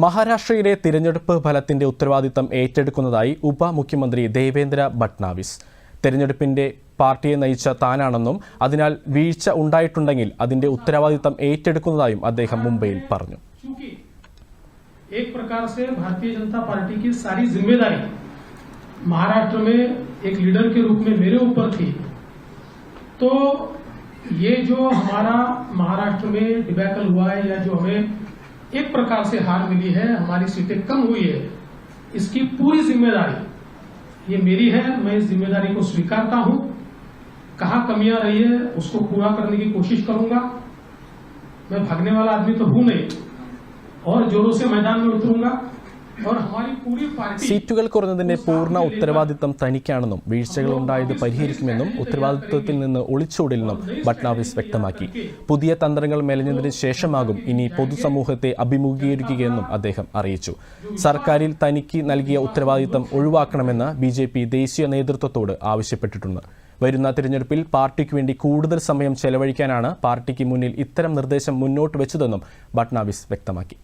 മഹാരാഷ്ട്രയിലെ തിരഞ്ഞെടുപ്പ് ഫലത്തിന്റെ ഉത്തരവാദിത്തം ഏറ്റെടുക്കുന്നതായി ഉപമുഖ്യമന്ത്രി ദേവേന്ദ്ര ഭട്നാവിസ് തെരഞ്ഞെടുപ്പിന്റെ പാർട്ടിയെ നയിച്ച താനാണെന്നും അതിനാൽ വീഴ്ച ഉണ്ടായിട്ടുണ്ടെങ്കിൽ അതിന്റെ ഉത്തരവാദിത്തം ഏറ്റെടുക്കുന്നതായും അദ്ദേഹം മുംബൈയിൽ പറഞ്ഞു चूंकि एक प्रकार से भारतीय जनता पार्टी की सारी जिम्मेदारी महाराष्ट्र में एक लीडर के रूप में मेरे ऊपर थी तो ये जो हमारा महाराष्ट्र में डिबैकल हुआ है या जो हमें एक प्रकार से हार मिली है, हमारी सीटें कम हुई है। इसकी पूरी ज़िम्मेदारी, ये मेरी है, मैं इस ज़िम्मेदारी को स्वीकारता हूँ। कहा कमियाँ रही है, उसको पूरा करने की कोशिश करूँगा। मैं भागने वाला आदमी तो हूँ नहीं, और जोरों से मैदान में उतरूँगा। സീറ്റുകൾ കുറഞ്ഞതിന്റെ പൂർണ ഉത്തരവാദിത്തം തനിക്കാണെന്നും വീഴ്ചകൾ ഉണ്ടായത് പരിഹരിക്കുമെന്നും ഉത്തരവാദിത്വത്തിൽ നിന്ന് ഒളിച്ചോടില്ലെന്നും ഭട്നാവിസ് വ്യക്തമാക്കി. പുതിയ തന്ത്രങ്ങൾ മെലഞ്ഞതിന് ശേഷമാകും ഇനി പൊതുസമൂഹത്തെ അഭിമുഖീകരിക്കുകയെന്നും അദ്ദേഹം അറിയിച്ചു. സർക്കാരിൽ തനിക്ക് നൽകിയ ഉത്തരവാദിത്തം ഒഴിവാക്കണമെന്ന് ബി ജെ പി ദേശീയ നേതൃത്വത്തോട് ആവശ്യപ്പെട്ടിട്ടുണ്ട്. വരുന്ന തിരഞ്ഞെടുപ്പിൽ പാർട്ടിക്ക് വേണ്ടി കൂടുതൽ സമയം ചെലവഴിക്കാനാണ് പാർട്ടിക്ക് മുന്നിൽ ഇത്തരം നിർദ്ദേശം മുന്നോട്ട് വെച്ചതെന്നും ഭട്നാവിസ് വ്യക്തമാക്കി.